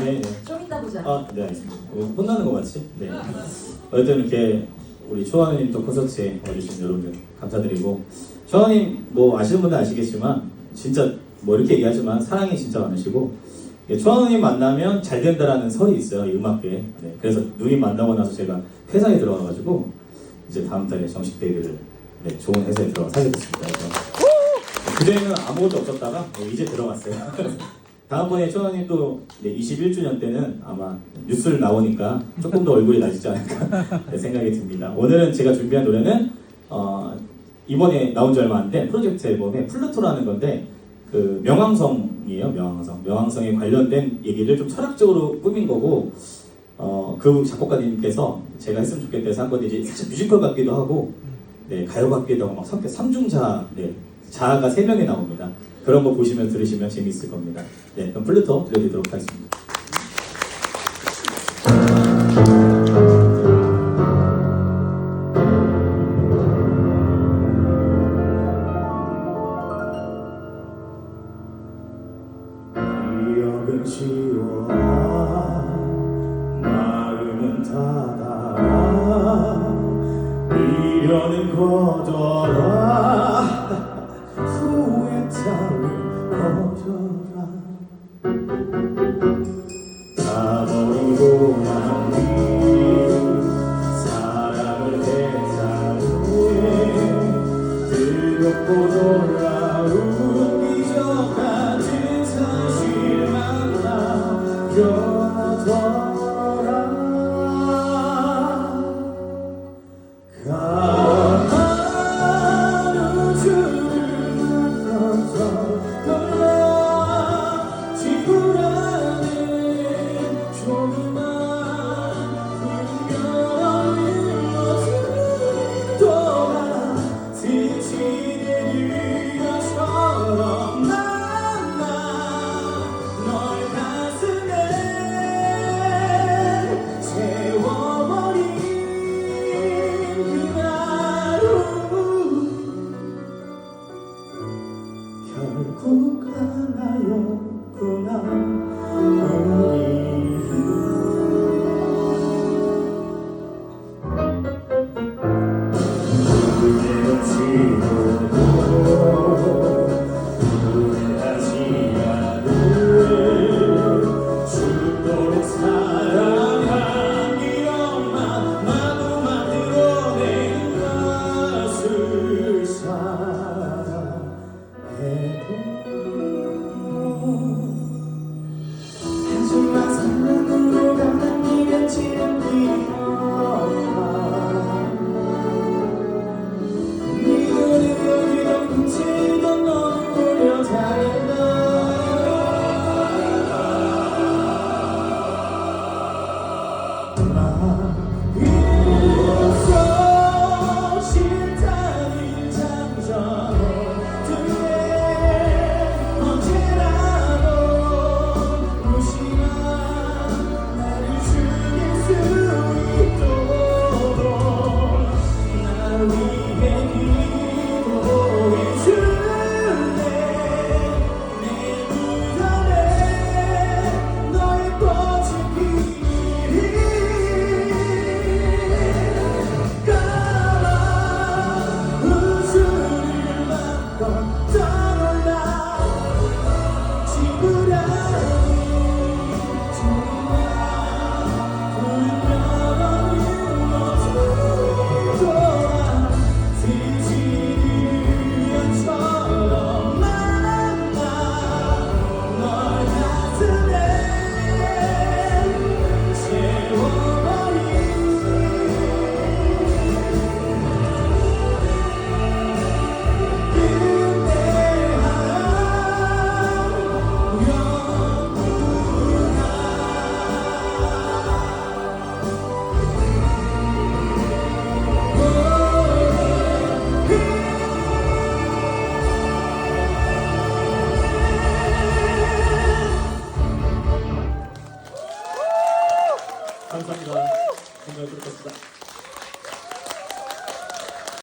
네, 네. 좀 이따 보자. 아, 네, 알겠습니다. 어, 혼나는 것 같지? 네. 어쨌든 이렇게 우리 초아님 또 콘서트에 와주신 여러분들 감사드리고 초아님 뭐 아시는 분들 아시겠지만 진짜 뭐 이렇게 얘기하지만 사랑이 진짜 많으시고 예, 초아님 만나면 잘 된다라는 설이 있어요 이 음악계에 네, 그래서 누님 만나고 나서 제가 회사에 들어가가지고 이제 다음 달에 정식 데뷔를 네, 좋은 회사에 들어가서 하게 됐습니다 그래서 그전에는 아무것도 없었다가 네, 이제 들어갔어요 다음번에 초아님도 21주년 때는 아마 뉴스를 나오니까 조금 더 얼굴이 나아지지 않을까 네, 생각이 듭니다. 오늘은 제가 준비한 노래는 어, 이번에 나온 지 얼마 안 된 프로젝트 앨범의 플루토라는 건데 그 명왕성이에요. 명왕성. 명왕성에 관련된 얘기를 좀 철학적으로 꾸민 거고 어, 그 작곡가님께서 제가 했으면 좋겠다 해서 한 건데 이제 살짝 뮤지컬 같기도 하고 네, 가요 같기도 하고 막 성격 삼중자 네, 자아가 세 명이 나옵니다. 그런 거 보시면 들으시면 재미있을 겁니다. 네, 그럼 플루토 들려드리도록 하겠습니다. 미련은 거둬라 후회 따 こからよくな